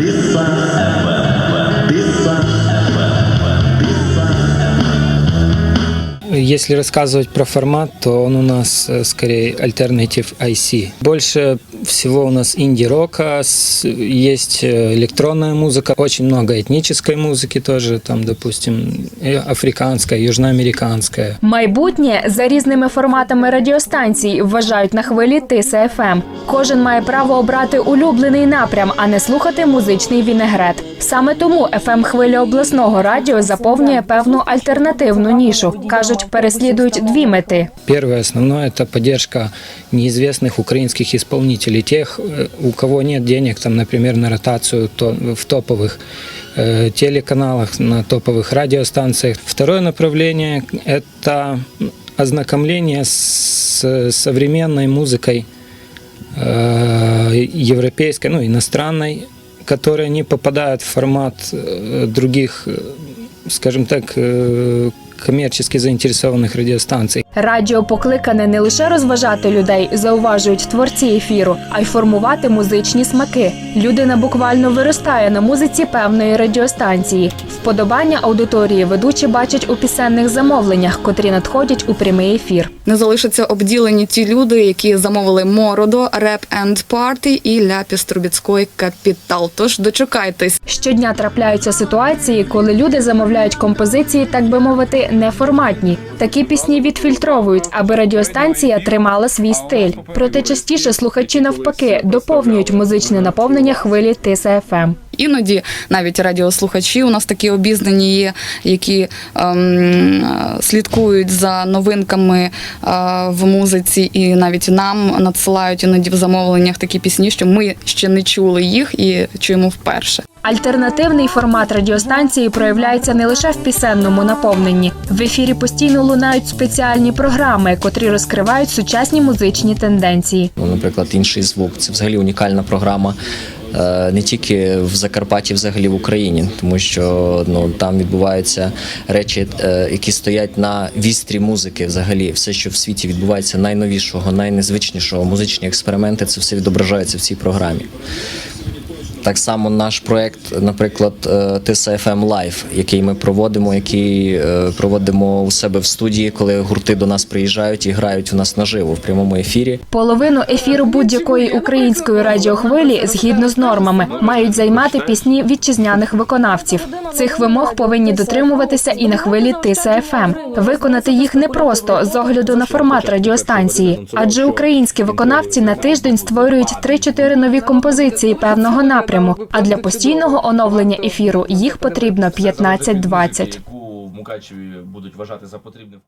Missa Если рассказывать про формат, то он у нас э, скорее Alternative IC. Больше всего у нас инди-рока, с- есть э, электронная музыка, очень много этнической музыки тоже, там, допустим, э, африканская, южноамериканская. Майбутнє за різними форматами радіостанцій вважають на хвилі Тиса ФМ. Кожен має право обрати улюблений напрям, а не слухати музичний вінегрет. Саме тому ФМ хвиля обласного радіо заповнює певну альтернативну нішу. кажуть, переслідують дві мети. Первое основное – это поддержка неизвестных украинских исполнителей, тех, э, у кого нет денег, там, например, на ротацию то- в топовых э, телеканалах, на топовых радиостанциях. Второе направление – это ознакомление с современной музыкой э, европейской, ну, иностранной, которая не попадает в формат э, других, э, скажем так, э, коммерчески заинтересованных радиостанций. Радіо покликане не лише розважати людей, зауважують творці ефіру, а й формувати музичні смаки. Людина буквально виростає на музиці певної радіостанції. Вподобання аудиторії ведучі бачать у пісенних замовленнях, котрі надходять у прямий ефір. Не залишаться обділені ті люди, які замовили Мородо, Реп енд Парті і Ляпіс Трубіцької Капітал. Тож дочекайтесь. Щодня трапляються ситуації, коли люди замовляють композиції, так би мовити, неформатні. Такі пісні відфільтровують, аби радіостанція тримала свій стиль. Проте частіше слухачі навпаки доповнюють музичне наповнення хвилі Тиса ФМ. Іноді навіть радіослухачі у нас такі обізнані є, які ем, слідкують за новинками е, в музиці, і навіть нам надсилають іноді в замовленнях такі пісні, що ми ще не чули їх і чуємо вперше. Альтернативний формат радіостанції проявляється не лише в пісенному наповненні. В ефірі постійно лунають спеціальні програми, котрі розкривають сучасні музичні тенденції. Ну, наприклад, інший звук. Це взагалі унікальна програма. Е, Не тільки в Закарпатті, взагалі в Україні, тому що ну там відбуваються речі, е, які стоять на вістрі музики. Взагалі, все, що в світі відбувається найновішого, найнезвичнішого, музичні експерименти, це все відображається в цій програмі. Так само наш проект, наприклад, е, Тиса FM Live, який ми проводимо, який е, проводимо у себе в студії, коли гурти до нас приїжджають і грають у нас наживо в прямому ефірі. Половину ефіру будь-якої української радіохвилі, згідно з нормами, мають займати пісні вітчизняних виконавців. Цих вимог повинні дотримуватися і на хвилі Тиса ФМ. Виконати їх непросто з огляду на формат радіостанції, адже українські виконавці на тиждень створюють 3-4 нові композиції певного напряму. А для постійного оновлення ефіру їх потрібно 15-20. яку Мукачеві будуть вважати за потрібне.